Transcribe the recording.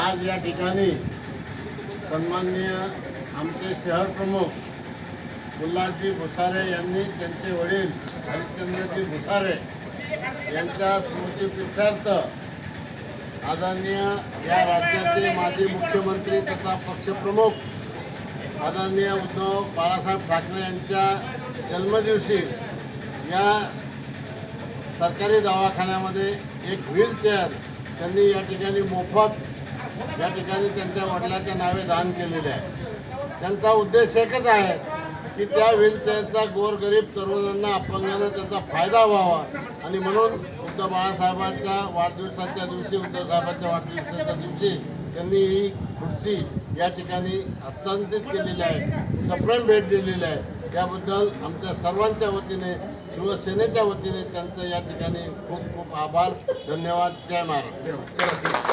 आज या ठिकाणी सन्माननीय आमचे शहर प्रमुख भुसारे यांनी त्यांचे वडील हरिश्चंद्रजी भुसारे यांच्या स्मृतीप्रित्यर्थ आदरणीय या राज्याचे माजी मुख्यमंत्री तथा पक्षप्रमुख आदरणीय उद्धव बाळासाहेब ठाकरे यांच्या जन्मदिवशी या सरकारी दवाखान्यामध्ये एक व्हीलचेअर त्यांनी या ठिकाणी मोफत या ठिकाणी त्यांच्या वडिलाच्या नावे दान केलेले आहे त्यांचा उद्देश एकच आहे की त्या व्हीलचेअरचा गोरगरीब तरुणांना अपंगांना त्याचा फायदा व्हावा. आणि म्हणून उद्धव बाळासाहेबांच्या वाढदिवसाच्या दिवशी उद्धव साहेबांच्या वाढदिवसाच्या दिवशी त्यांनी ही खुर्ची या ठिकाणी हस्तांतरित केलेली आहे. सप्रेम भेट दिलेली आहे. त्याबद्दल आमच्या सर्वांच्या वतीने शिवसेनेच्या वतीने त्यांचं या ठिकाणी खूप खूप आभार. धन्यवाद. जय महाराज.